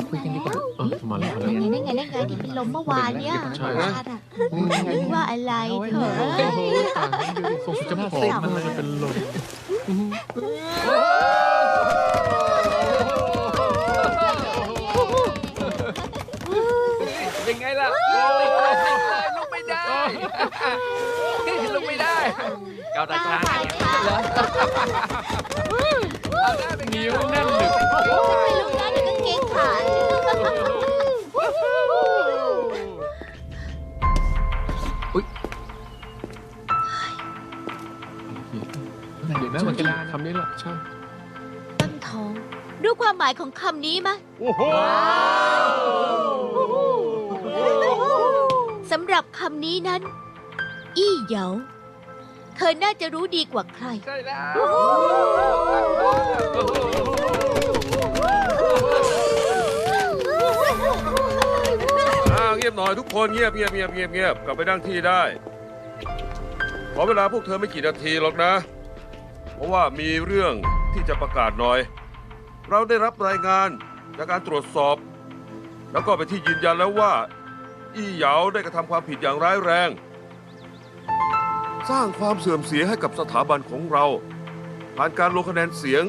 มาคุยกันดีกว่า เออมาแล้วมานั่แล้วนไงนั่นไงนั่นไงที่เป็นลมเมื่อวานเนี่ยใช่พาดอะว่าอะไรเถอะ โอ้โหต่างกันดูดิส่งจะผอมมันเลยเป็นลมยังไงล่ะลุกไม่ได้ลุกไม่ได้เกาตาช้างเอาได้เป็นไงนิ้วแน่นหนึบ เดี๋ยวนะมันจะคำนี้แหละใช่ตั้งท้องรู้ความหมายของคำนี้ไหมโอ้โหสำหรับคำนี้นั้น อี้เหยาเธอน่าจะรู้ดีกว่าใครใช่แล้ว ยบหน่อยทุกคนเงียบเงียบเงียบเงียบเงียบกลับไปนั่งที่ได้ ขอเวลาพวกเธอไม่กี่นาทีหรอกนะ เพราะว่ามีเรื่องที่จะประกาศหน่อย เราได้รับรายงานจากการตรวจสอบ แล้วก็ไปนที่ยืนยันแล้วว่า อี้เหยาได้กระทำความผิดอย่างร้ายแรง สร้างความเสื่อมเสียให้กับสถาบันของเรา ผ่านการลงคะแนนเสียง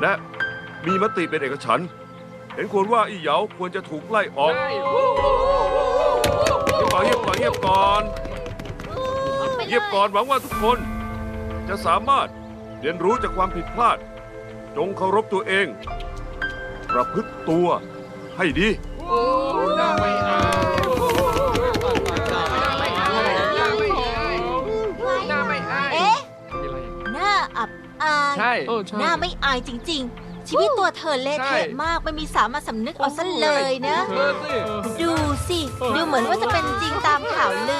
และมีมติเป็นเอกฉันท์ เห็นควรว่าอี้เหยาควรจะถูกไล่ออกใช่เงียบก่อนเงียบก่อนเงียบก่อนเงียบก่อนหวังว่าทุกคน จะสามารถเรียนรู้จากความผิดพลาด จงเคารพตัวเอง ประพฤติตัวให้ดีโอ้น่าไม่เอาน่าไม่อายเอ๊ะมีอะไรหน้าอับอายใช่เออใช่หน้าไม่อายจริง ๆ ชีวิตตัวเธอเละใช่เทะมากไม่มีสามัญสำนึกเอาซะเลยนะ เธอสิ ดูสิ ดูเหมือนว่าจะเป็นจริงตามข่าวลือ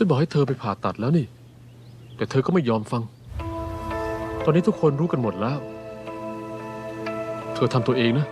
ฉันบอกให้เธอไปผ่าตัดแล้วนี่ แต่เธอก็ไม่ยอมฟัง ตอนนี้ทุกคนรู้กันหมดแล้ว เธอทำตัวเองนะ